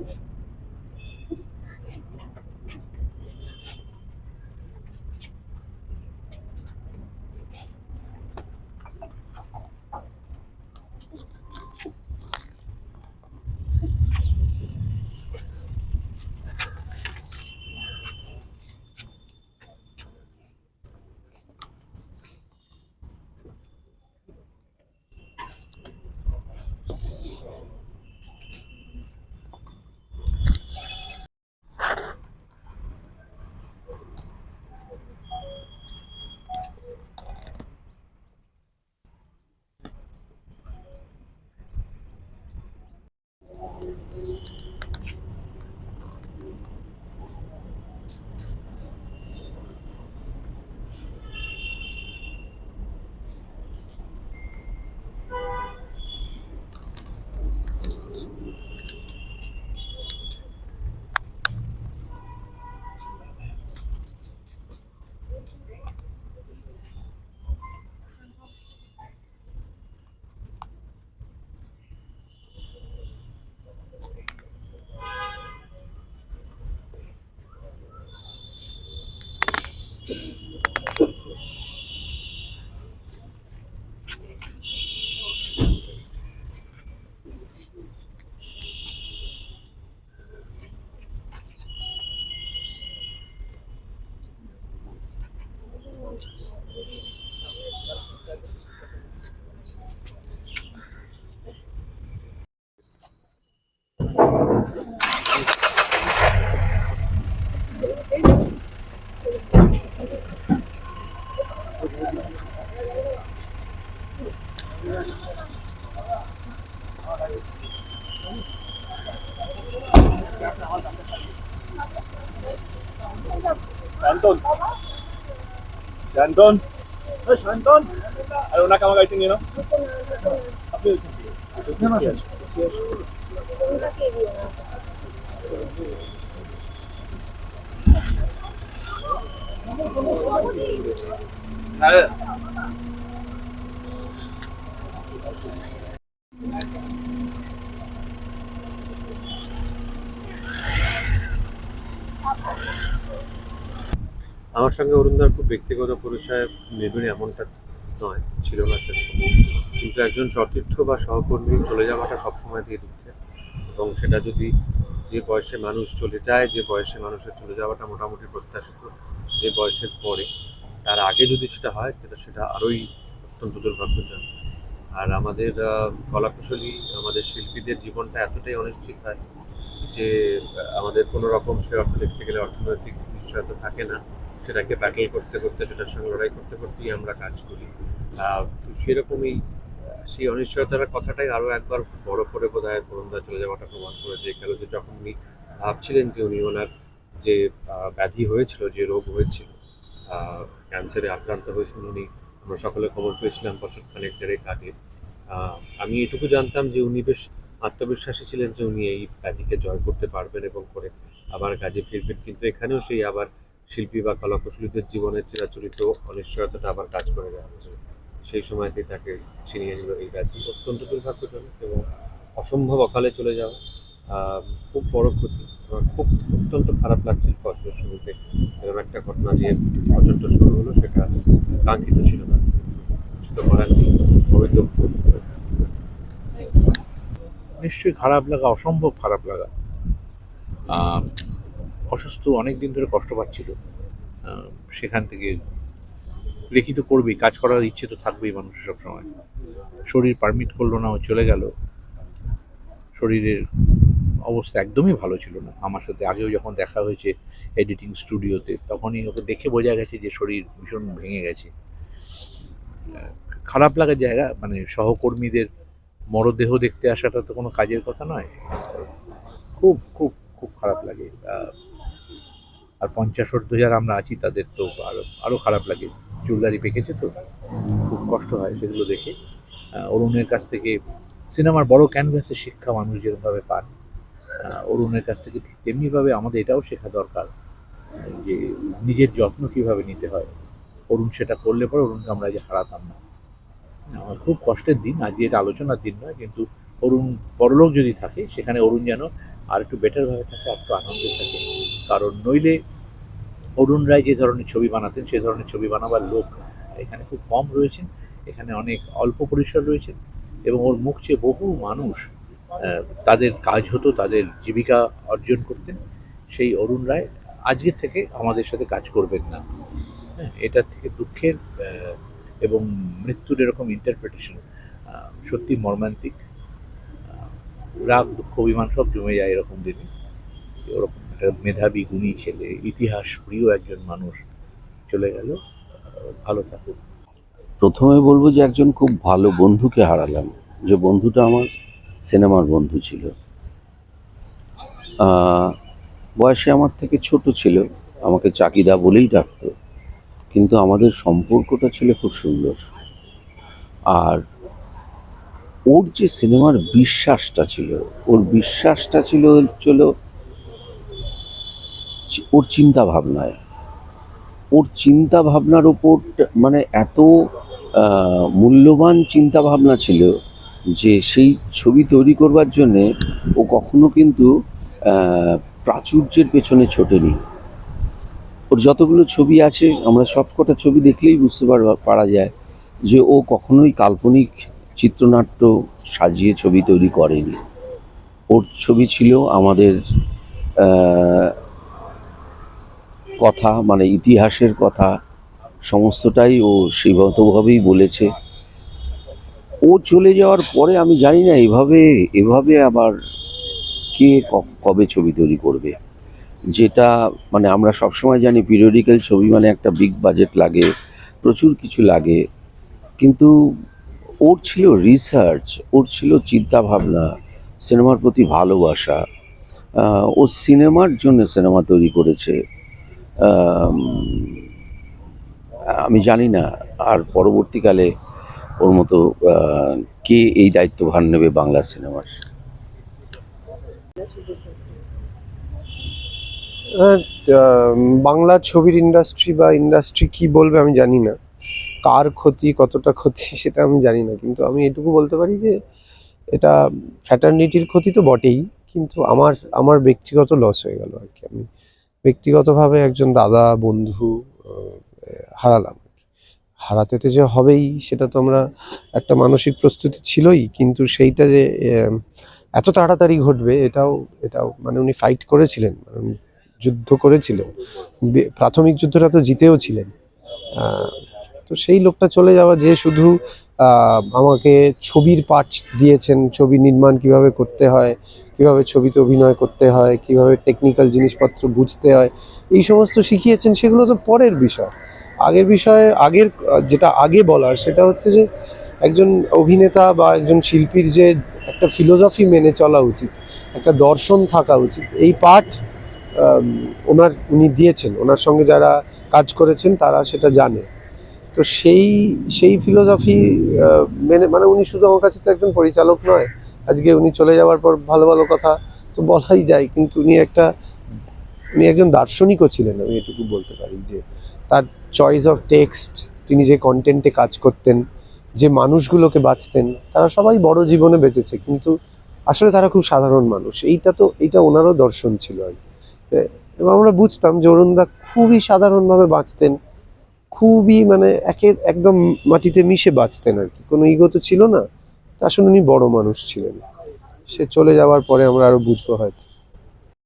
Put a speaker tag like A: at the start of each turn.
A: Yeah. Shandon. No, Shandon. Era una cama que tinc, no? A
B: আমার সঙ্গে অরুণদার খুব ব্যক্তিগত পরিচয় নিবিড় এমনটা নয়, ছিল না সেরকম কিন্তু একজন সতীর্থ বা সহকর্মী চলে যাওয়াটা সবসময় দিয়ে দুঃখের এবং সেটা যদি যে বয়সে মানুষ চলে যায়, যে বয়সে মানুষের চলে যাওয়াটা মোটামুটি প্রত্যাশিত, যে বয়সের পরে তার আগে যদি সেটা হয় সেটা সেটা আরোই অত্যন্ত দুর্ভাগ্যজনক। আর আমাদের কলাকুশলী, আমাদের শিল্পীদের জীবনটা এতটাই অনিশ্চিত হয় যে আমাদের কোনো রকম সে অর্থ দেখতে গেলে অর্থনৈতিক নিশ্চয়তা থাকে না। সেটাকে ব্যাটেল করতে করতে সেটার সঙ্গে লড়াই করতে করতেই আমরা কাজ করি। সেরকমই সেই অনিশ্চয়তার কথাটাই আরও একবার বড় করে বোধ হয় করুণদা চলে যাওয়াটা প্রমাণ করে যে গেল যে যখন উনি ভাবছিলেন যে উনি ওনার যে ব্যাধি হয়েছিল, যে রোগ হয়েছিল ক্যান্সারে আক্রান্ত হয়েছিলেন উনি, আমরা সকলে খবর পেয়েছিলাম বছর খানেক দেড়েক আগে। আমি এটুকু জানতাম যে উনি বেশ আত্মবিশ্বাসী ছিলেন যে উনি এই ব্যাধিকে জয় করতে পারবেন এবং করে আবার কাজে ফিরবেন। কিন্তু এখানেও সেই আবার শিল্পী বা কলা কলাকুশলীদের জীবনের চিরাচরিত অনিশ্চয়তাটা আবার কাজ করে যাচ্ছে সেই সময়তে তাকে ছিনিয়ে নিল এই ব্যাধি। অত্যন্ত দুর্ভাগ্যজনক এবং অসম্ভব অকালে চলে যাওয়া। খুব বড় ক্ষতি আমার খুব অত্যন্ত খারাপ লাগছিল কষ্ট শুরুতে এরকম একটা ঘটনা যে পর্যন্ত শুরু হলো সেটা কাঙ্ক্ষিত ছিল না। তো করার নেই
C: নিশ্চয়ই খারাপ লাগা অসম্ভব খারাপ লাগা। অসুস্থ অনেক দিন ধরে কষ্ট পাচ্ছিল। সেখান থেকে লিখিত করবেই, কাজ করার ইচ্ছে তো থাকবেই মানুষের সবসময়। শরীর পারমিট করল না, ও চলে গেল। শরীরের অবস্থা একদমই ভালো ছিল না। আমার সাথে আগেও যখন দেখা হয়েছে এডিটিং স্টুডিওতে তখনই ওকে দেখে বোঝা গেছে যে শরীর ভীষণ ভেঙে গেছে। খারাপ লাগার জায়গা মানে সহকর্মীদের মরদেহ দেখতে আসাটা তো কোনো কাজের কথা নয়। খুব খুব খুব খারাপ লাগে। আর পঞ্চাশোর্ধ যারা আমরা আছি, তাদের তো আরও আরও খারাপ লাগে। চুলদারি পেকেছে তো, খুব কষ্ট হয় সেগুলো দেখে। অরুণের কাছ থেকে সিনেমার বড় ক্যানভাসের শিক্ষা মানুষ যেরকমভাবে পান অরুণের কাছ থেকে ঠিক তেমনিভাবে আমাদের এটাও শেখা দরকার, যে নিজের যত্ন কীভাবে নিতে হয়। অরুণ সেটা করলে পরে অরুণকে আমরা যে হারাতাম না। আমার খুব কষ্টের দিন, আজকে এটা আলোচনার দিন নয়, কিন্তু অরুণ পরলোক যদি থাকে, সেখানে অরুণ যেন আর একটু বেটারভাবে থাকে, আর একটু আনন্দে থাকে। কারণ নইলে অরুণ রায় যে ধরনের ছবি বানাতেন, সে ধরনের ছবি বানাবার লোক এখানে খুব কম রয়েছেন এখানে অনেক অল্প পরিসর রয়েছে এবং ওর মুখ চেয়ে বহু মানুষ তাদের কাজ হতো, তাদের জীবিকা অর্জন করতেন। সেই অরুণ রায় আজকের থেকে আমাদের সাথে কাজ করবেন না। হ্যাঁ এটার থেকে দুঃখের এবং মৃত্যুর এরকম ইন্টারপ্রিটেশন সত্যি মর্মান্তিক। রাগ দুঃখ অভিমান সব জমে যায় এরকম দিনে। ওরকম একটা মেধাবী, গুণী ছেলে ইতিহাস প্রিয় একজন মানুষ চলে গেল ভালো থাকুক।
D: প্রথমে বলব যে একজন খুব ভালো বন্ধুকে হারালাম। যে বন্ধুটা আমার সিনেমার বন্ধু ছিল। বয়সে আমার থেকে ছোট ছিল, আমাকে চাকিদা বলেই ডাকতো। কিন্তু আমাদের সম্পর্কটা ছিল খুব সুন্দর। আর ওর যে সিনেমার বিশ্বাসটা ছিল, ওর বিশ্বাসটা ছিল ছিল চি- ওর চিন্তা ভাবনায় ওর চিন্তা ভাবনার ওপর মানে এত মূল্যবান চিন্তা ভাবনা ছিল যে সেই ছবি তৈরি করবার জন্যে ও কখনো কিন্তু প্রাচুর্যের পেছনে ছোটেনি। ওর যতগুলো ছবি আছে, আমরা সবকটা ছবি দেখলেই বুঝতে পারা যায় যে ও কখনোই কাল্পনিক চিত্রনাট্য সাজিয়ে ছবি তৈরি করেনি। ওর ছবি ছিল আমাদের কথা মানে ইতিহাসের কথা, সমস্তটাই ও সেইভাবেই বলেছে। ও চলে যাওয়ার পরে আমি জানি না এভাবে এভাবে আবার কে কবে ছবি তৈরি করবে। যেটা মানে আমরা সবসময় জানি পিরিয়ডিক্যাল ছবি মানে একটা বিগ বাজেট লাগে, প্রচুর কিছু লাগে। কিন্তু ওর ছিল রিসার্চ ওর ছিল চিন্তা ভাবনা সিনেমার প্রতি ভালোবাসা ও সিনেমার জন্য সিনেমা তৈরি করেছে। আমি জানি না, আর পরবর্তীকালে ওর মতো কে এই দায়িত্বভার নেবে বাংলা সিনেমার?
E: বাংলা ছবির ইন্ডাস্ট্রি বা ইন্ডাস্ট্রি কি বলবে আমি জানি না। কার ক্ষতি, কতটা ক্ষতি সেটা আমি জানি না। কিন্তু আমি এটুকু বলতে পারি যে, এটা ফ্র্যাটার্নিটির ক্ষতি তো বটেই, কিন্তু আমার আমার ব্যক্তিগত লস হয়ে গেল আর কি। আমি ব্যক্তিগতভাবে একজন দাদা, বন্ধু হারালাম হারাতে তো যে হবেই, সেটা তো আমরা একটা মানসিক প্রস্তুতি ছিলই, কিন্তু সেইটা যে এত তাড়াতাড়ি ঘটবে, এটাও এটাও মানে উনি ফাইট করেছিলেন মানে যুদ্ধ করেছিলেন প্রাথমিক যুদ্ধটা তো জিতেও ছিলেন। তো সেই লোকটা চলে যাওয়া যে শুধু আমাকে ছবির পাঠ দিয়েছেন, ছবি নির্মাণ কীভাবে করতে হয়, কীভাবে ছবিতে অভিনয় করতে হয়, কীভাবে টেকনিক্যাল জিনিসপত্র বুঝতে হয়, এই সমস্ত শিখিয়েছেন, সেগুলো তো পরের বিষয়। আগের বিষয়ে, আগের, যেটা আগে বলার, সেটা হচ্ছে যে একজন অভিনেতা বা একজন শিল্পীর যে একটা ফিলোসফি মেনে চলা উচিত, একটা দর্শন থাকা উচিত, এই পাঠ ওনার, উনি দিয়েছেন। ওনার সঙ্গে যারা কাজ করেছেন, তারা সেটা জানে। তো সেই সেই ফিলোসফি মেনে মানে উনি শুধু আমার কাছে তো একজন পরিচালক নয়, আজকে উনি চলে যাওয়ার পর ভালো ভালো কথা তো বলাই যায়, কিন্তু উনি একটা, উনি একজন দার্শনিকও ছিলেন, আমি এটুকু বলতে পারি যে তার চয়েস অফ টেক্সট তিনি যে কন্টেন্টে কাজ করতেন, যে মানুষগুলোকে বাঁচতেন, তারা সবাই বড় জীবনে বেঁচেছে, কিন্তু আসলে তারা খুব সাধারণ মানুষ, এইটা তো, এইটা ওনারও দর্শন ছিল আর কি। এবং আমরা বুঝতাম যে অরুণদা খুবই সাধারণভাবে বাঁচতেন খুবই মানে একে একদম মাটিতে মিশে বাঁচতেন আর কি। কোনো ইগো তো ছিল না। তা আসলে উনি বড় মানুষ ছিলেন। সে চলে যাওয়ার পরে আমরা আরও বুঝব হয়তো।